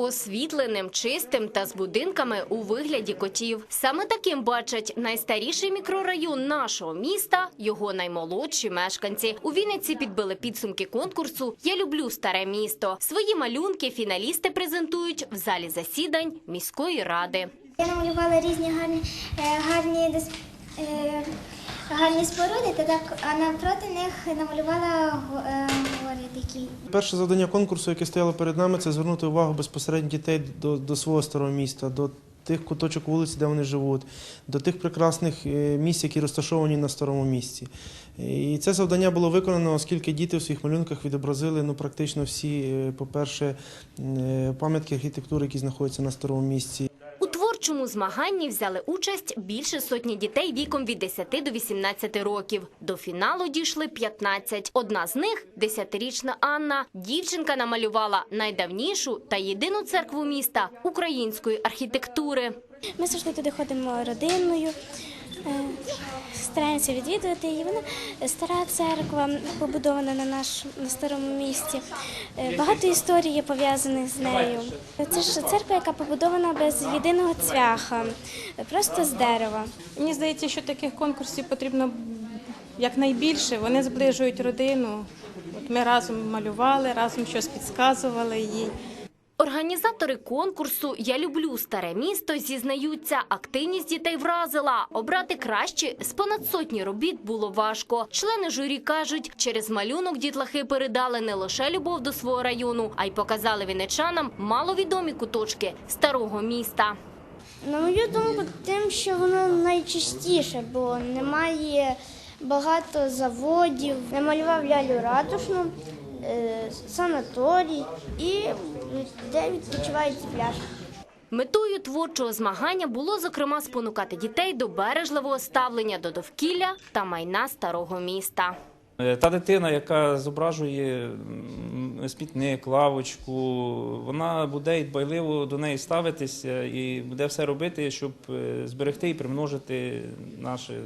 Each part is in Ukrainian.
Освітленим, чистим та з будинками у вигляді котів. Саме таким бачать найстаріший мікрорайон нашого міста, його наймолодші мешканці. У Вінниці підбили підсумки конкурсу Я люблю старе місто. Свої малюнки фіналісти презентують в залі засідань міської ради. Я намалювала різні гарні, е, гарні, е, гарні споруди, та так, а навпроти них намалювала Перше завдання конкурсу, яке стояло перед нами, це звернути увагу безпосередньо дітей до, до свого старого міста, до тих куточок вулиць, де вони живуть, до тих прекрасних е, місць, які розташовані на старому місці. І це завдання було виконано, оскільки діти в своїх малюнках відобразили ну, практично всі, е, по-перше, е, пам'ятки архітектури, які знаходяться на старому місці. У творчому змаганні взяли участь більше сотні дітей віком від 10 до 18 років. До фіналу дійшли 15. Одна з них – 10-річна Анна. Дівчинка намалювала найдавнішу та єдину церкву міста української архітектури. Ми завжди туди ходимо родиною, стараємося відвідувати її. Вона стара церква, побудована на наш на старому місті. Е, Багато історій є пов'язаних з нею. Це ж церква, яка побудована без єдиного цвяха, просто з дерева. Мені здається, що таких конкурсів потрібно якнайбільше. Вони зближують родину. От ми разом малювали, разом щось підказували їй. Організатори конкурсу «Я люблю старе місто» зізнаються, активність дітей вразила. Обрати краще з понад сотні робіт було важко. Члени журі кажуть, через малюнок дітлахи передали не лише любов до свого району, а й показали вінничанам маловідомі куточки старого міста. На мою думку, тим, що воно найчистіше, бо немає багато заводів. Намалював лялю ратушну, санаторій і де відпочивають пляж. Метою творчого змагання було, зокрема, спонукати дітей до бережливого ставлення до довкілля та майна старого міста. Е, Та дитина, яка зображує м, смітник, лавочку, вона буде і дбайливо до неї ставитися і буде все робити, щоб е, зберегти і примножити наше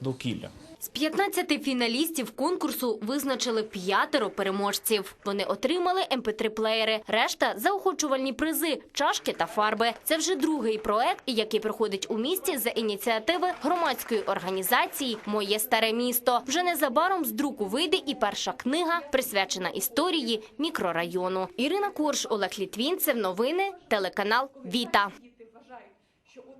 довкілля. З 15 фіналістів конкурсу визначили п'ятеро переможців. Вони отримали mp3-плеєри, решта – заохочувальні призи, чашки та фарби. Це вже другий проект, який проходить у місті за ініціативи громадської організації «Моє старе місто». Вже незабаром з друку вийде і перша книга, присвячена історії мікрорайону. Ірина Корж, Олег Літвінцев. Новини, телеканал «Віта».